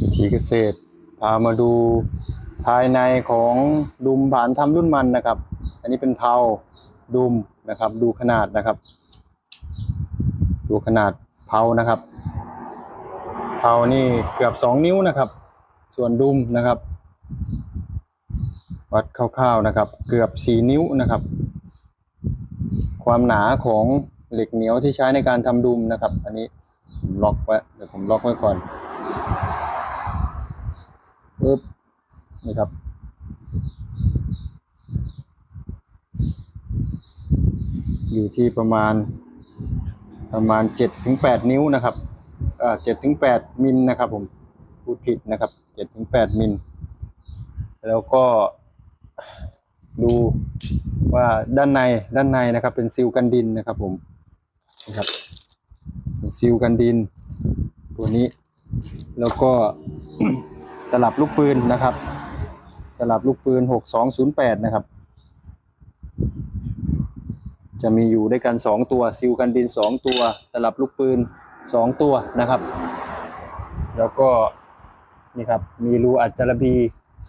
วิถีเกษตรพามาดูภายในของดุมผานทำรุ่นมันนะครับ อันนี้เป็นเผาดุมนะครับ ดูขนาดนะครับ ดูขนาดเผานะครับเผานี่เกือบสองนิ้วนะครับ ส่วนดุมนะครับ วัดคร่าวๆนะครับ เกือบสี่นิ้วนะครับ ความหนาของเหล็กเหนียวที่ใช้ในการทำดุมนะครับ อันนี้ผมล็อกไว้เดี๋ยวผมล็อกไว้ก่อน ปึ๊บนี่ครับ อยู่ที่ประมาณประมาณเจ็ดถึงแปดนิ้วนะครับเจ็ดถึงแปดมิลนะครับผมพูดผิดนะครับเจ็ดถึงแปดมิล แล้วก็ดูว่าด้านในด้านในนะครับ เป็นซิลกันดินนะครับผมนะครับซิลกันดิน ตัวนี้ แล้วก็ตลับลูกปืนนะครับ ตลับลูกปืนหกสองศูนย์แปดนะครับ จะมีอยู่ด้วยกันสองตัวซิลกันดินสองตัว ตลับลูกปืนสองตัวนะครับ แล้วก็นี่ครับมีรูอัดจารบี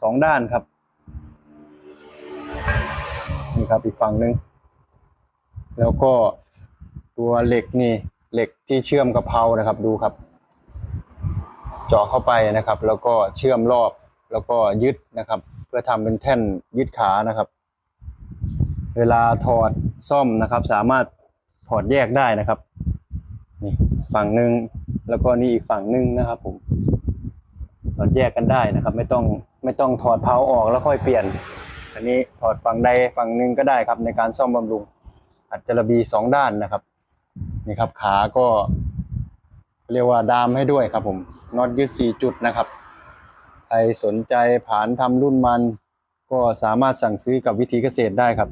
สองด้านครับนี่ครับอีกฝั่งหนึ่งแล้วก็ตัวเหล็กนี่เหล็กที่เชื่อมกับเพลานะครับดูครับ เจาะเข้าไปนะครับ แล้วก็เชื่อมรอบแล้วก็ยึดนะครับ เพื่อทำเป็นแท่นยึดขานะครับ เวลาถอดซ่อมนะครับ สามารถถอดแยกได้นะครับนี่ฝั่งหนึ่งแล้วก็นี่อีกฝั่งหนึ่งนะครับ ผมถอดแยกกันได้นะครับ ไม่ต้องไม่ต้องถอดเพาออกแล้วค่อยเปลี่ยน อันนี้ถอดฝั่งใดฝั่งหนึ่งก็ได้ครับ ในการซ่อมบำรุงอัดจระบีสองด้านนะครับนี่ครับขาก็ เรียกว่าดามให้ด้วยครับผมน็อตยึดสี่จุดนะครับใครสนใจผานทำรุ่นมัน ก็สามารถสั่งซื้อกับวิธีเกษตรได้ครับ